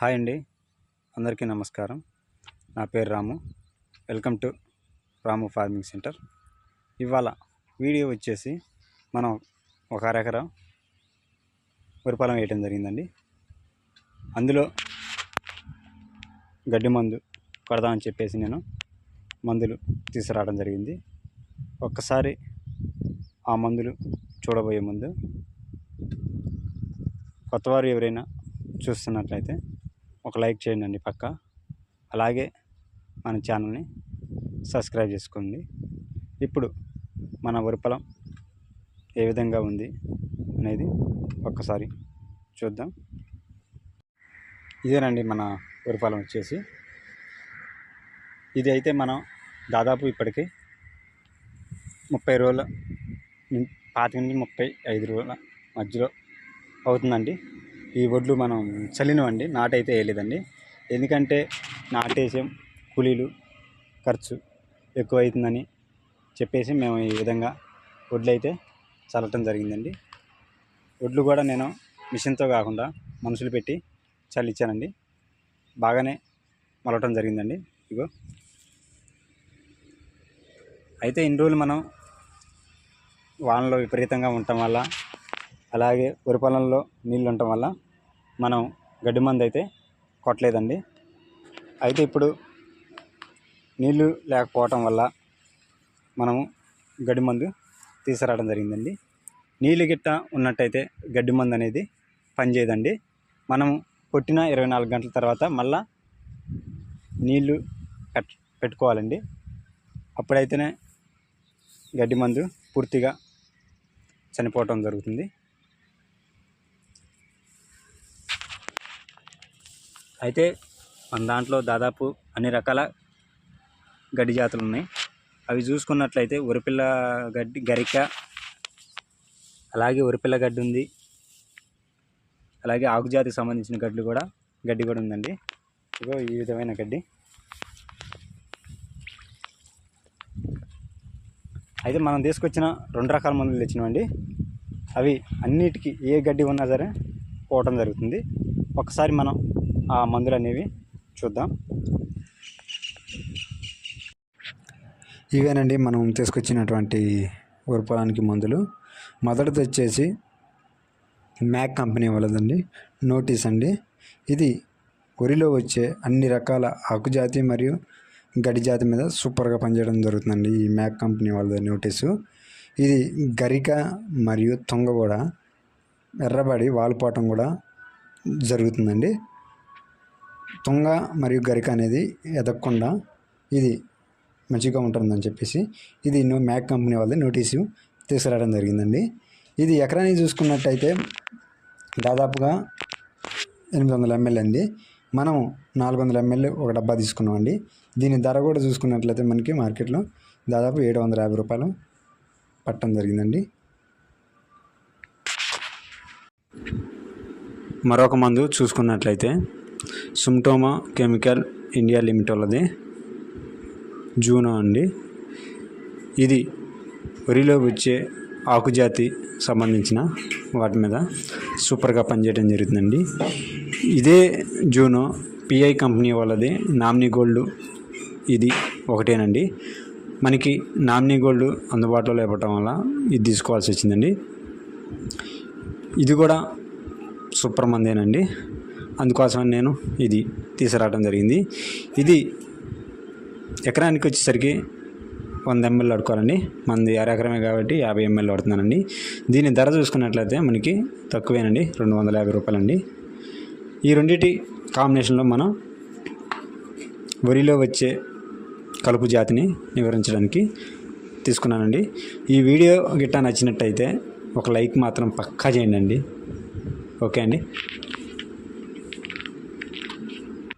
Hi అండి. అందరికీ నమస్కారం. నా పేరు Ramu. Welcome to Ramu farming centre. ఇవాళ వీడియో వచ్చేసి మనం ఒక అరెకరం వరిపొలం వేయటం జరిగిందండి. అందులో గడ్డి మందు కొడదామని చెప్పేసి నేను మందులు తీసుకురావడం జరిగింది. ఒక్కసారి ఆ మందులు చూడబోయే ముందు కొత్తవారు ఎవరైనా చూస్తున్నట్లయితే ఒక లైక్ చేయండి అండి పక్క. అలాగే మన ఛానల్ని సబ్స్క్రైబ్ చేసుకోండి. ఇప్పుడు మన వరిపొలం ఏ విధంగా ఉంది అనేది ఒక్కసారి చూద్దాం. ఇదేనండి మన వరిపొలం వచ్చేసి. ఇది అయితే మనం దాదాపు ఇప్పటికి ముప్పై రోజుల పాతిక నుంచి ముప్పై ఐదు రోజుల మధ్యలో అవుతుందండి. ఈ వడ్లు మనం చల్లినవండి నాటైతే వేయలేదండి. ఎందుకంటే నాటేసాం కూలీలు ఖర్చు ఎక్కువ అవుతుందని చెప్పేసి మేము ఈ విధంగా వడ్లు అయితే చల్లటం జరిగిందండి. వడ్లు కూడా నేను మిషన్తో కాకుండా మనుషులు పెట్టి చల్లించానండి బాగానే మలవటం జరిగిందండి. ఇగో. అయితే ఇన్ని రోజులు మనం వానలో విపరీతంగా ఉండటం వల్ల అలాగే వరి పొలంలో నీళ్ళు ఉండటం వల్ల మనం గడ్డి మందు అయితే కొట్టలేదండి. అయితే ఇప్పుడు నీళ్ళు లేకపోవటం వల్ల మనము గడ్డి మందు తీసుకురావడం జరిగిందండి. నీళ్ళు గిట్ట ఉన్నట్టయితే గడ్డి మందు అనేది పనిచేయదండి. మనం కొట్టిన ఇరవై నాలుగు గంటల తర్వాత మళ్ళా నీళ్ళు పెట్ పెట్టుకోవాలండి. అప్పుడైతేనే గడ్డి మందు పూర్తిగా చనిపోవటం జరుగుతుంది. అయితే మన దాంట్లో దాదాపు అన్ని రకాల గడ్డి జాతులు ఉన్నాయి. అవి చూసుకున్నట్లయితే ఉరిపిల్ల గడ్డి గరిక అలాగే ఉరిపిల్ల గడ్డి ఉంది. అలాగే ఆకుజాతికి సంబంధించిన గడ్డి కూడా గడ్డి కూడా ఉందండి. ఇగో ఈ విధమైన గడ్డి. అయితే మనం తీసుకొచ్చిన రెండు రకాల మందులు తెచ్చినామండి అవి అన్నిటికీ ఏ గడ్డి ఉన్నా సరే పోవటం జరుగుతుంది. ఒకసారి మనం ఆ మందులు అనేవి చూద్దాం. ఇవేనండి మనం తీసుకొచ్చినటువంటి వరి పొలానికి మందులు. మొదటిది వచ్చేసి మ్యాక్ కంపెనీ వాళ్ళదండి నోటీస్ అండి. ఇది వరిలో వచ్చే అన్ని రకాల ఆకుజాతి మరియు గడి జాతి మీద సూపర్గా పనిచేయడం జరుగుతుందండి ఈ మ్యాక్ కంపెనీ వాళ్ళ నోటీసు. ఇది గరిక మరియు తుంగ కూడా ఎర్రబడి వాలిపోవటం కూడా జరుగుతుందండి. తుంగ మరియు గరిక అనేది ఎదగకుండా ఇది మంచిగా ఉంటుందని చెప్పేసి ఇది నో మ్యాక్ కంపెనీ వాళ్ళది నోటీసు తీసుకురావడం జరిగిందండి. ఇది ఎకరానికి చూసుకున్నట్టయితే దాదాపుగా ఎనిమిది వందల ఎంఎల్ అండి. మనం నాలుగు వందల ఎంఎల్ ఒక డబ్బా తీసుకున్నామండి. దీని ధర కూడా చూసుకున్నట్లయితే మనకి మార్కెట్లో దాదాపు ఏడు వందల యాభై రూపాయలు పట్టడం జరిగిందండి. మరొక మందు చూసుకున్నట్లయితే సుమ్టోమా కెమికల్ ఇండియా లిమిట్ వాళ్ళది జూనో అండి. ఇది వరిలో వచ్చే ఆకుజాతి సంబంధించిన వాటి మీద సూపర్గా పనిచేయడం జరుగుతుందండి. ఇదే జూనో పిఐ కంపెనీ వాళ్ళది. నామినీ గోల్డ్ ఇది ఒకటేనండి. మనకి నామినీ గోల్డ్ అందుబాటులో లేపటం వల్ల ఇది తీసుకోవాల్సి వచ్చిందండి. ఇది కూడా సూపర్ మందేనండి. అందుకోసమని నేను ఇది తీసుకురావడం జరిగింది. ఇది ఎకరానికి వచ్చేసరికి వంద ఎంఎల్ పడుకోవాలండి మనది అర ఎకరమే కాబట్టి యాభై ఎంఎల్ పడుతున్నానండి దీని ధర చూసుకున్నట్లయితే మనకి తక్కువేనండి. రెండు వందల యాభై రూపాయలండి. ఈ రెండింటి కాంబినేషన్లో మనం వరిలో వచ్చే కలుపు జాతిని నివారించడానికి తీసుకున్నానండి. ఈ వీడియో గిట్టా నచ్చినట్టయితే ఒక లైక్ మాత్రం పక్కా చేయండి అండి ఓకే అండి.